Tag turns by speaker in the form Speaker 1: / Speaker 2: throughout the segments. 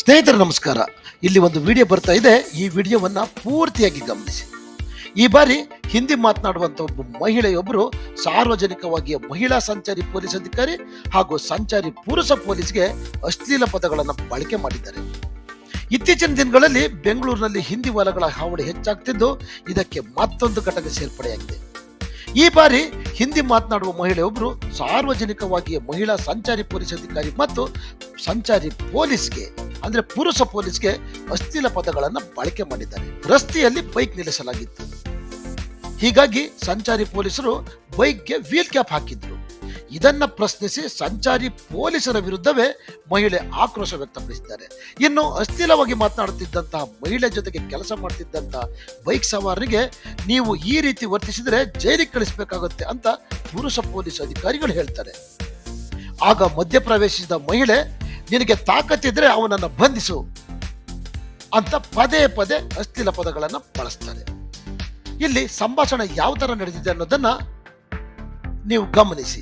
Speaker 1: ಸ್ನೇಹಿತರೆ, ನಮಸ್ಕಾರ. ಇಲ್ಲಿ ಒಂದು ವಿಡಿಯೋ ಬರ್ತಾ ಇದೆ. ಈ ವಿಡಿಯೋವನ್ನು ಪೂರ್ತಿಯಾಗಿ ಗಮನಿಸಿ. ಈ ಬಾರಿ ಹಿಂದಿ ಮಾತನಾಡುವಂಥ ಒಬ್ಬ ಮಹಿಳೆಯೊಬ್ಬರು ಸಾರ್ವಜನಿಕವಾಗಿ ಮಹಿಳಾ ಸಂಚಾರಿ ಪೊಲೀಸ್ ಅಧಿಕಾರಿ ಹಾಗೂ ಸಂಚಾರಿ ಪುರುಷ ಪೊಲೀಸ್ಗೆ ಅಶ್ಲೀಲ ಪದಗಳನ್ನು ಬಳಕೆ ಮಾಡಿದ್ದಾರೆ. ಇತ್ತೀಚಿನ ದಿನಗಳಲ್ಲಿ ಬೆಂಗಳೂರಿನಲ್ಲಿ ಹಿಂದಿ ವಲಗಳ ಹಾವಳಿ ಹೆಚ್ಚಾಗ್ತಿದ್ದು, ಇದಕ್ಕೆ ಮತ್ತೊಂದು ಘಟನೆ ಸೇರ್ಪಡೆಯಾಗಿದೆ. ಈ ಬಾರಿ ಹಿಂದಿ ಮಾತನಾಡುವ ಮಹಿಳೆಯೊಬ್ಬರು ಸಾರ್ವಜನಿಕವಾಗಿ ಮಹಿಳಾ ಸಂಚಾರಿ ಪೊಲೀಸ್ ಅಧಿಕಾರಿ ಮತ್ತು ಸಂಚಾರಿ ಪೊಲೀಸ್ಗೆ, ಅಂದ್ರೆ ಪುರುಷ ಪೊಲೀಸ್ಗೆ ಅಶ್ಲೀಲ ಪದಗಳನ್ನು ಬಳಕೆ ಮಾಡಿದ್ದಾರೆ. ರಸ್ತೆಯಲ್ಲಿ ಬೈಕ್ ನಿಲ್ಲಿಸಲಾಗಿತ್ತು. ಹೀಗಾಗಿ ಸಂಚಾರಿ ಪೊಲೀಸರು ಬೈಕ್ಗೆ ವೀಲ್ ಕ್ಯಾಪ್ ಹಾಕಿದ್ರು. ಇದನ್ನ ಪ್ರಶ್ನಿಸಿ ಸಂಚಾರಿ ಪೊಲೀಸರ ವಿರುದ್ಧವೇ ಮಹಿಳೆ ಆಕ್ರೋಶ ವ್ಯಕ್ತಪಡಿಸಿದ್ದಾರೆ. ಇನ್ನು ಅಶ್ಲೀಲವಾಗಿ ಮಾತನಾಡುತ್ತಿದ್ದಂತಹ ಮಹಿಳೆ ಜೊತೆಗೆ ಕೆಲಸ ಮಾಡ್ತಿದ್ದಂತಹ ಬೈಕ್ ಸವಾರರಿಗೆ ನೀವು ಈ ರೀತಿ ವರ್ತಿಸಿದರೆ ಜೈಲಿಗೆ ಕಳಿಸಬೇಕಾಗುತ್ತೆ ಅಂತ ಪುರುಷ ಪೊಲೀಸ್ ಅಧಿಕಾರಿಗಳು ಹೇಳ್ತಾರೆ. ಆಗ ಮಧ್ಯಪ್ರವೇಶಿಸಿದ ಮಹಿಳೆ ನಿನಗೆ ತಾಕತ್ತಿದ್ರೆ ಅವನನ್ನು ಬಂಧಿಸು ಅಂತ ಪದೇ ಪದೇ ಅಶ್ಲೀಲ ಪದಗಳನ್ನು ಬಳಸ್ತಾರೆ. ಇಲ್ಲಿ ಸಂಭಾಷಣೆ ಯಾವ ತರ ನಡೆದಿದೆ ಅನ್ನೋದನ್ನ ನೀವು ಗಮನಿಸಿ.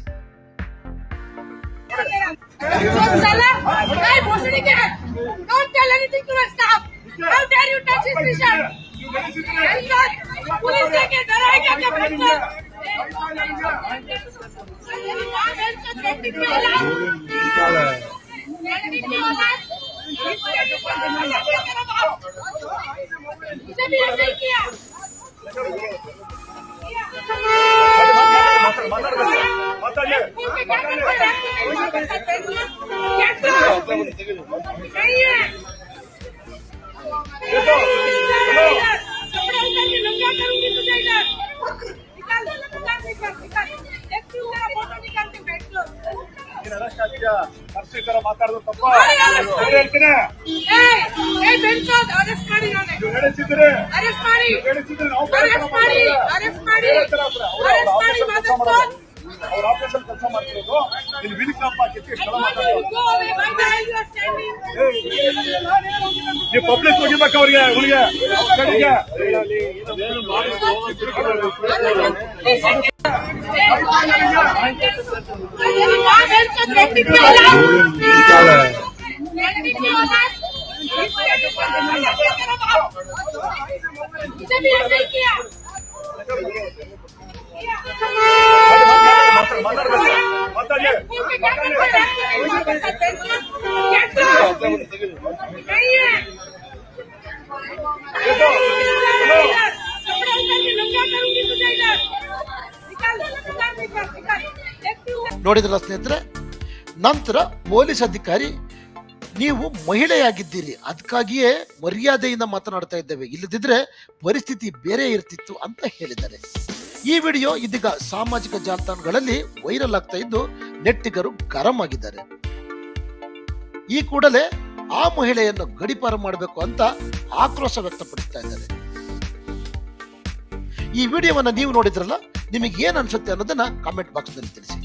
Speaker 2: Yeah.
Speaker 3: ಈ ತರ ಮಾತಾಡೋದು ತಪ್ಪ ಹೇಳ್ತೀನಿ
Speaker 2: ಹೇಳಿಸಿದ್ರೆ ಹೇಳಿಸಿದ್ರೆ
Speaker 3: ನಾವು ಅವ್ರ ಆಪರೇಷನ್ ಕೆಲಸ ಮಾಡ್ತಿರೋದು ಇಲ್ಲಿ ವಿಲ್ ಕ್ಲಾಪ್ ಹಾಕಿತ್ತು
Speaker 2: ಸ್ಥಳ
Speaker 3: ನೀವು ಪಬ್ಲಿಕ್ ಹೋಗಿಬೇಕು ಅವ್ರಿಗೆ ಹುಡುಗ ಕಡೆಗೆ
Speaker 2: ಮಾಡಿ
Speaker 1: ನೋಡಿದ್ರಲ್ಲ ಸ್ನೇಹಿತರೆ ನಂತರ ಪೊಲೀಸ್ ಅಧಿಕಾರಿ, ನೀವು ಮಹಿಳೆಯಾಗಿದ್ದೀರಿ. ಅದಕ್ಕಾಗಿಯೇ ಮರ್ಯಾದೆಯಿಂದ ಮಾತನಾಡ್ತಾ ಇದ್ದೇವೆ. ಇಲ್ಲದಿದ್ರೆ ಪರಿಸ್ಥಿತಿ ಬೇರೆ ಇರ್ತಿತ್ತು ಅಂತ ಹೇಳಿದ್ದಾರೆ. ಈ ವಿಡಿಯೋ ಇದೀಗ ಸಾಮಾಜಿಕ ಜಾಲತಾಣಗಳಲ್ಲಿ ವೈರಲ್ ಆಗ್ತಾ ಇದ್ದು ನೆಟ್ಟಿಗರು ಗರಂ ಆಗಿದ್ದಾರೆ. ಈ ಕೂಡಲೇ ಆ ಮಹಿಳೆಯನ್ನು ಗಡಿಪಾರು ಮಾಡಬೇಕು ಅಂತ ಆಕ್ರೋಶ ವ್ಯಕ್ತಪಡಿಸ್ತಾ ಇದ್ದಾರೆ. ಈ ವಿಡಿಯೋವನ್ನು ನೀವು ನೋಡಿದ್ರಲ್ಲ ನಿಮಗೆ ಏನು ಅನ್ಸುತ್ತೆ ಅನ್ನೋದನ್ನ ಕಾಮೆಂಟ್ ಬಾಕ್ಸ್ನಲ್ಲಿ ತಿಳಿಸಿ.